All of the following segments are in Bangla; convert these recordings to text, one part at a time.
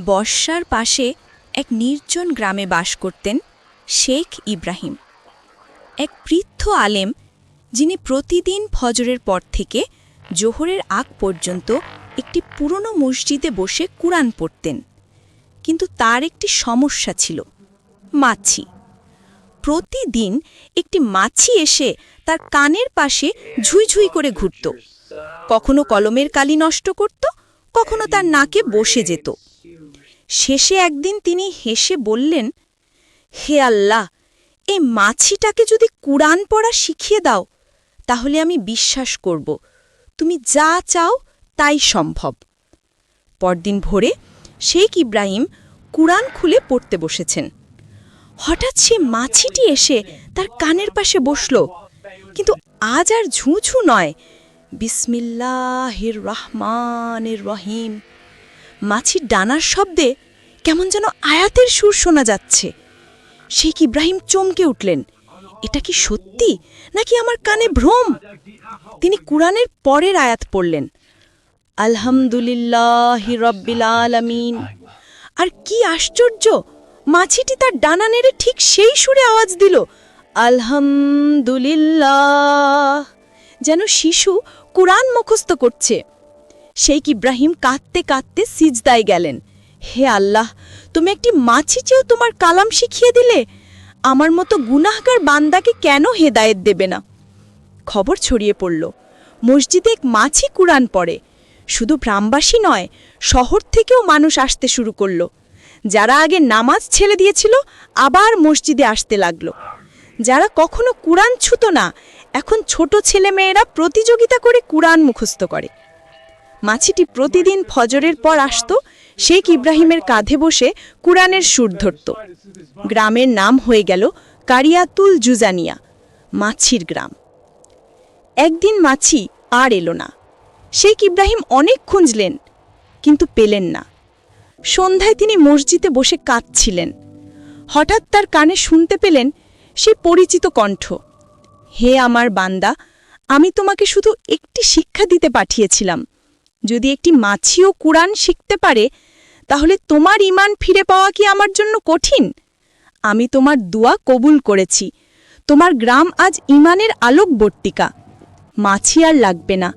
বর্ষার পাশে এক নির্জন গ্রামে বাস করতেন শেখ ইব্রাহিম। এক বৃদ্ধ আলেম যিনি প্রতিদিন ফজরের পর থেকে জোহরের আগ পর্যন্ত একটি পুরনো মসজিদে বসে কুরআন পড়তেন। কিন্তু তার একটি সমস্যা ছিল, মাছি। প্রতিদিন একটি মাছি এসে তার কানের পাশে ঝুই করে ঘুরত। কখনো কলমের কালি নষ্ট করত, কখনো তার নাকে বসে যেত। শেষে একদিন তিনি হেসে বললেন, হে আল্লাহ, এই মাছিটাকে যদি কুরআন পড়া শিখিয়ে দাও, তাহলে আমি বিশ্বাস করব। তুমি যা চাও তাই সম্ভব। পরদিন ভোরে শেখ ইব্রাহিম কুরআন খুলে পড়তে বসেছেন। হঠাৎ সে মাছিটি এসে তার কানের পাশে বসল। কিন্তু আজ আর ঝুঁঝু নয়। বিসমিল্লাহির রহমানের রহিম। মাছির ডানার শব্দে কেমন যেন আয়াতের সুর শোনা যাচ্ছে। শেখ ইব্রাহিম চমকে উঠলেন। এটা কি সত্যি? নাকি আমার কানে ভ্রম? তিনি কুরআনের পরের আয়াত পড়লেন। আলহামদুলিল্লাহ রব্বিল আলামিন। আর কি আশ্চর্য! মাছিটি তার ডানা নেড়ে ঠিক সেই সুরে আওয়াজ দিল, আলহামদুলিল্লাহ। যেন শিশু কুরআন মুখস্থ করছে। শেখ ইব্রাহিম কাঁদতে কাঁদতে সিজদায় গেলেন? হে আল্লাহ, তুমি একটি মাছি চেয়েও তোমার কালাম শিখিয়ে দিলে? আমার মতো গুনাহগার বান্দাকে কেন হেদায়েত দেবে না? খবর ছড়িয়ে পড়ল। মসজিদে এক মাছি কুরআন পড়ে। শুধু গ্রামবাসী নয়, শহর থেকেও মানুষ আসতে শুরু করল। যারা আগে নামাজ ছেড়ে দিয়েছিল, আবার মসজিদে আসতে লাগল। যারা কখনো কুরআন ছুতো না, এখন ছোট ছেলেমেয়েরা প্রতিযোগিতা করে কুরআন মুখস্থ করে। মাছিটি প্রতিদিন ফজরের পর আসত, শেখ ইব্রাহিমের কাঁধে বসে কুরআনের সুর ধরত। গ্রামের নাম হয়ে গেল কারিয়াতুল জুজানিয়া, মাছির গ্রাম। একদিন মাছি আর এলো না। শেখ ইব্রাহিম অনেক খুঁজলেন, কিন্তু পেলেন না। সন্ধ্যায় তিনি মসজিদে বসে কাঁদছিলেন। হঠাৎ তার কানে শুনতে পেলেন সে পরিচিত কণ্ঠ। হে আমার বান্দা, আমি তোমাকে শুধু একটি শিক্ষা দিতে পাঠিয়েছিলাম যদি একটি মাছিও কুরআন শিখতে পারে, তাহলে তোমার ইমান ফিরে পাওয়া কি আমার জন্য কঠিন? আমি তোমার দোয়া কবুল করেছি। তোমার গ্রাম আজ ইমানের আলোক বর্তিকা। মাছি আর লাগবে না,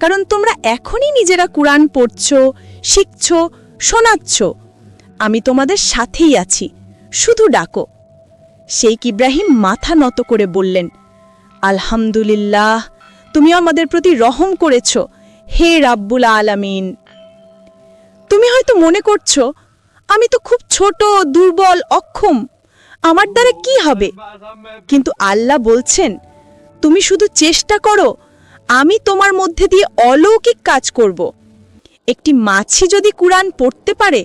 কারণ তোমরা এখনই নিজেরা কুরআন পড়ছ, শিখছ, শোনাচ্ছ। আমি তোমাদের সাথেই আছি, শুধু ডাকো। শেখ ইব্রাহিম মাথা নত করে বললেন, আলহামদুলিল্লাহ তুমি আমাদের প্রতি রহম করেছ। হে রাব্বুল আলামিন। তুমি হয়তো মনে করছ, আমি তো খুব ছোট, দুর্বল, অক্ষম। আমার দ্বারা কি হবে? কিন্তু আল্লাহ বলছেন, তুমি শুধু চেষ্টা করো, আমি তোমার মধ্যে দিয়ে অলৌকিক কাজ করব। একটি মাছি যদি কুরআন পড়তে পারে,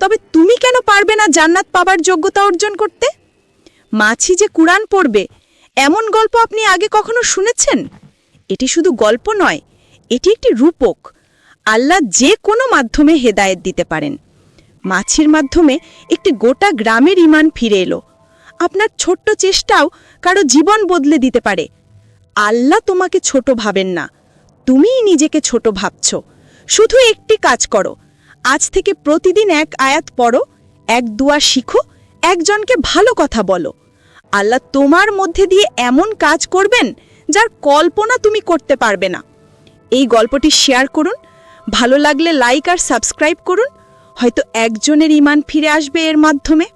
তবে তুমি কেন পারবে না জান্নাত পাবার যোগ্যতা অর্জন করতে? মাছি যে কুরআন পড়বে, এমন গল্প আপনি আগে কখনো শুনেছেন? এটি শুধু গল্প নয় এটি একটি রূপক। আল্লাহ যে কোনো মাধ্যমে হেদায়েত দিতে পারেন। মাছির মাধ্যমে একটি গোটা গ্রামের ইমান ফিরে এলো। আপনার ছোট্ট চেষ্টাও কারও জীবন বদলে দিতে পারে। আল্লাহ তোমাকে ছোট ভাবেন না। তুমিই নিজেকে ছোট ভাবছ। শুধু একটি কাজ করো। আজ থেকে প্রতিদিন এক আয়াত পড়ো, এক দুয়া শিখো, একজনকে ভালো কথা বলো। আল্লাহ তোমার মধ্যে দিয়ে এমন কাজ করবেন যার কল্পনা তুমি করতে পারবে না। এই গল্পটি শেয়ার করুন। ভালো লাগলে লাইক আর সাবস্ক্রাইব করুন। হয়তো একজনের ইমান ফিরে আসবে এর মাধ্যমে।